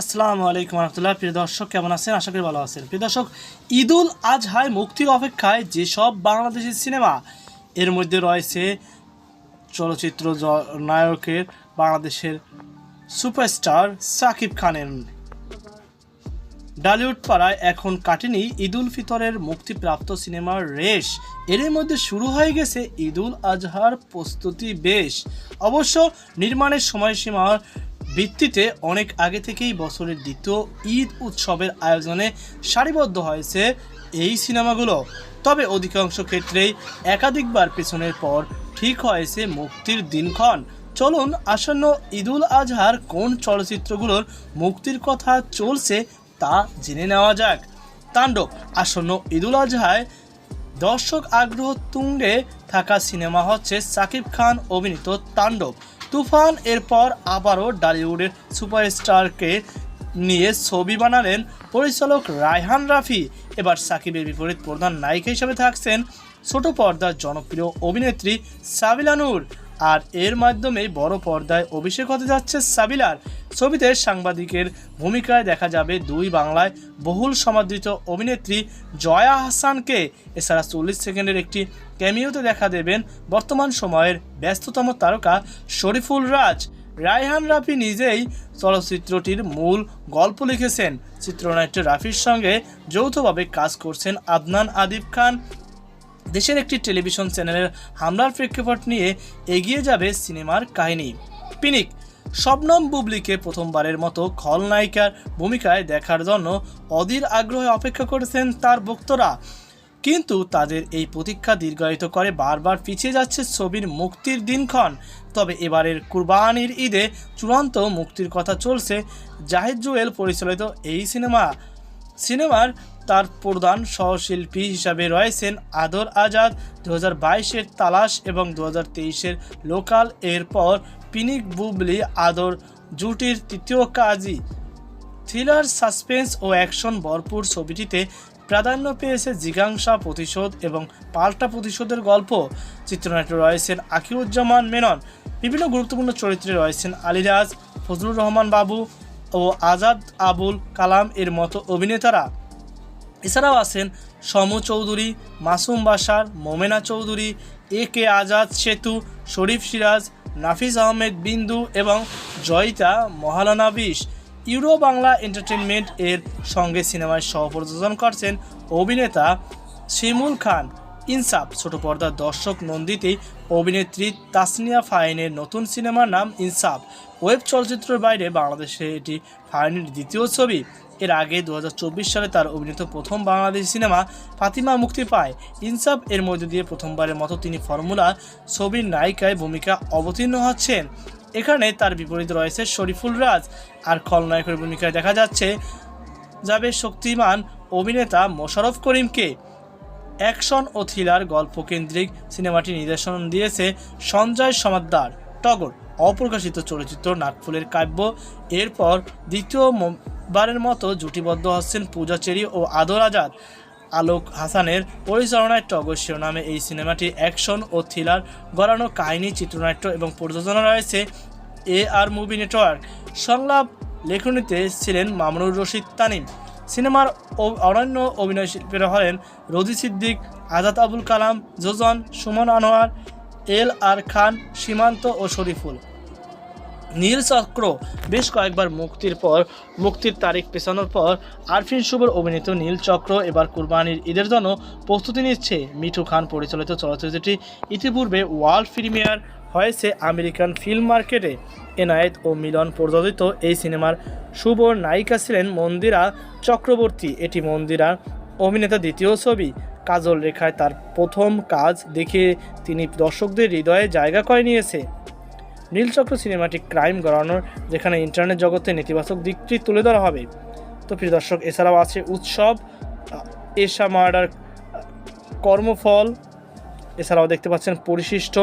আসসালামু আলাইকুম রহমতুল্লাহ। প্রিয় দর্শক, কেমন আছেন? আশা করি ভালো আছেন। প্রিয় দর্শক, ঈদুল আজহায় মুক্তির অপেক্ষায় যেসব বাংলাদেশি সিনেমা, এর মধ্যে রয়েছে চলচ্চিত্র নায়কের বাংলাদেশের সুপারস্টার সাকিব খানের। ডালিউড পাড়ায় এখন কাটেনি ঈদুল ফিতরের মুক্তিপ্রাপ্ত সিনেমার রেশ। এর মধ্যে শুরু হয়ে গেছে ঈদুল আজহার প্রস্তুতি বেশ। অবশ্য নির্মাণের সময়সীমার ভিত্তিতে অনেক আগে থেকেই বছরের দ্বিতীয় ঈদ উৎসবের আয়োজনে সারিবদ্ধ হয়েছে এই সিনেমাগুলো। তবে অধিকাংশ ক্ষেত্রেই একাধিকবার পেছনের পর ঠিক হয়েছে মুক্তির দিনক্ষণ। চলুন আসন্ন ঈদুল আজহার কোন চলচ্চিত্রগুলোর মুক্তির কথা চলছে তা জেনে নেওয়া যাক। তাণ্ডব, আসন্ন ঈদুল আজহায় দর্শক আগ্রহ তুঙ্গে থাকা সিনেমা হচ্ছে সাকিব খান অভিনীত তাণ্ডব। তুফান এরপর আবারও ডলিউডের সুপারস্টারকে নিয়ে ছবি বানালেন পরিচালক রায়হান রাফি। এবার সাকিবের বিপরীত প্রধান নায়িকা হিসেবে থাকছেন ছোট পর্দার জনপ্রিয় অভিনেত্রী সাবিলা নূর। আর এর মাধ্যমে বড় পর্দায় অভিষেক হতে যাচ্ছে সাবিলার। ছবিতে সাংবাদিকের ভূমিকায় দেখা যাবে দুই বাংলায় বহুল সমাদৃত অভিনেত্রী জয়া হাসানকে। এছাড়া চল্লিশ সেকেন্ডের একটি ক্যামিওতে দেখা দেবেন বর্তমান সময়ের ব্যস্ততম তারকা শরীফুল রাজ। রায়হান রাফি নিজেই চলচ্চিত্রটির মূল গল্প লিখেছেন। চিত্রনাট্য রাফির সঙ্গে যৌথভাবে কাজ করছেন আদনান আদিব খান। দেশের একটি টেলিভিশন চ্যানেলের হামলার প্রেক্ষাপট নিয়ে এগিয়ে যাবে সিনেমার কাহিনী। পিনিক, শবনম বুবলিকে প্রথমবারের মতো খলনায়িকার ভূমিকায় দেখার জন্য অধীর আগ্রহে অপেক্ষা করেছেন তার ভক্তরা কিন্তু তাদের এই প্রতীক্ষা দীর্ঘায়িত করে বারবার পিছিয়ে যাচ্ছে ছবির মুক্তির দিনক্ষণ। তবে এবারের কুরবানির ঈদে চূড়ান্ত মুক্তির কথা চলছে জাহিদ জুয়েল পরিচালিত এই সিনেমা। সিনেমার তার প্রধান সহশিল্পী হিসাবে রয়েছেন আদর আজাদ দু হাজার তালাশ এবং দু হাজার লোকাল। এরপর পিনিক বুবলি আদর জুটির তৃতীয় কাজই থ্রিলার সাসপেন্স ও অ্যাকশন ভরপুর ছবিটিতে প্রাধান্য পেয়েছে জিজ্ঞাসা প্রতিশোধ এবং পাল্টা প্রতিশোধের গল্প। চিত্রনাট্য রয়েছেন আকিউজ্জামান মেনন। বিভিন্ন গুরুত্বপূর্ণ চরিত্রে রয়েছেন আলিরাজ, ফজলুর রহমান বাবু ও আজাদ আবুল কালাম এর মতো অভিনেতারা। এছাড়াও আছেন সমু চৌধুরী, মাসুম বাসার, মোমেনা চৌধুরী, এ কে আজাদ সেতু, শরীফ সিরাজ নাফিজ আহমেদ বিন্দু এবং জয়িতা মহালানা বিশ ইউরো বাংলা এন্টারটেনমেন্ট এর সঙ্গে সিনেমায় সহপ্রযোজন করছেন অভিনেতা শিমুল খান। ইনসাফ, ছোট পর্দার দর্শক নন্দিতে অভিনেত্রী তাসনিয়া ফাইনের নতুন সিনেমার নাম ইনসাফ। ওয়েব চলচ্চিত্রের বাইরে বাংলাদেশে এটি ফাইনের দ্বিতীয় ছবি। এর আগে দু হাজার চব্বিশ সালে তার অভিনীত প্রথম বাংলাদেশি সিনেমা ফাতিমা মুক্তি পায়। ইনসাফ এর মধ্যে দিয়ে প্রথমবারের মতো তিনি ফর্মুলা ছবির নায়িকায় ভূমিকা অবতীর্ণ হচ্ছেন। এখানে তার বিপরীত রয়েছে শরীফুল রাজ আর খলনায়কের ভূমিকায় দেখা যাচ্ছে, যাবে শক্তিমান অভিনেতা মোশারফ করিমকে। অ্যাকশন ও থ্রিলার গল্পকেন্দ্রিক সিনেমাটি নির্দেশন দিয়েছে সঞ্জয় সমাদ্দার, টগর, অপ্রকাশিত চলচ্চিত্র নাগফুলের কাব্য। এরপর দ্বিতীয় বারের মতো জুটিবদ্ধ হচ্ছেন পূজা চেরি ও আদর আজাদ। আলোক হাসানের পরিচালনায় টগর শিরোনামে এই সিনেমাটি অ্যাকশন ও থ্রিলার, গড়ানো কাহিনী, চিত্রনাট্য এবং প্রযোজনা রয়েছে এ আর মুভি নেটওয়ার্ক। সংলাপ লেখনীতে ছিলেন মামুনুর রশিদ তানিম। সিনেমার অনন্য অভিনয় শিল্পীরা হলেন রোজি সিদ্দিক, আজাদ আবুল কালাম যোজন সুমন আনোয়ার, এল আর খান, সীমান্ত ও শরীফুল। নীল চক্র বেশ কয়েকবার মুক্তির পর, মুক্তির তারিখ পেছানোর পর, আরফিন শুভর অভিনীত নীল চক্র এবার কুরবানির ঈদের জন্য প্রস্তুতি নিচ্ছে মিঠু খান পরিচালিত চলচ্চিত্রটি। ইতিপূর্বে ওয়ার্ল্ড প্রিমিয়ার হয়েছে আমেরিকান ফিল্ম মার্কেটে। এনায়েত ও মিলন প্রযোজিত এই সিনেমার শুভ নায়িকা ছিলেন মন্দিরা চক্রবর্তী। এটি মন্দিরা অভিনেতা দ্বিতীয় ছবি। কাজল রেখায় তার প্রথম কাজ দেখে তিনি দর্শকদের হৃদয়ে জায়গা করে নিয়েছে। নীলচক্র সিনেমাটি ক্রাইম গড়ানোর, যেখানে ইন্টারনেট জগতে নেতিবাচক দিকটি তুলে ধরা হবে। তো প্রিয় দর্শক, এছাড়াও আছে উৎসব এশা মার্ডার কর্মফল, এছাড়াও দেখতে পাচ্ছেন পরিশিষ্ট।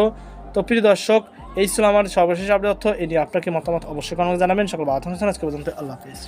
তো প্রিয় দর্শক, এই ছিল আমার সর্বশেষ আপডেট তথ্য। এ নিয়ে আপনাকে মতামত অবশ্যই কোনো জানাবেন। সকল বাধা আজকে পর্যন্ত আল্লাহ হাফিজ।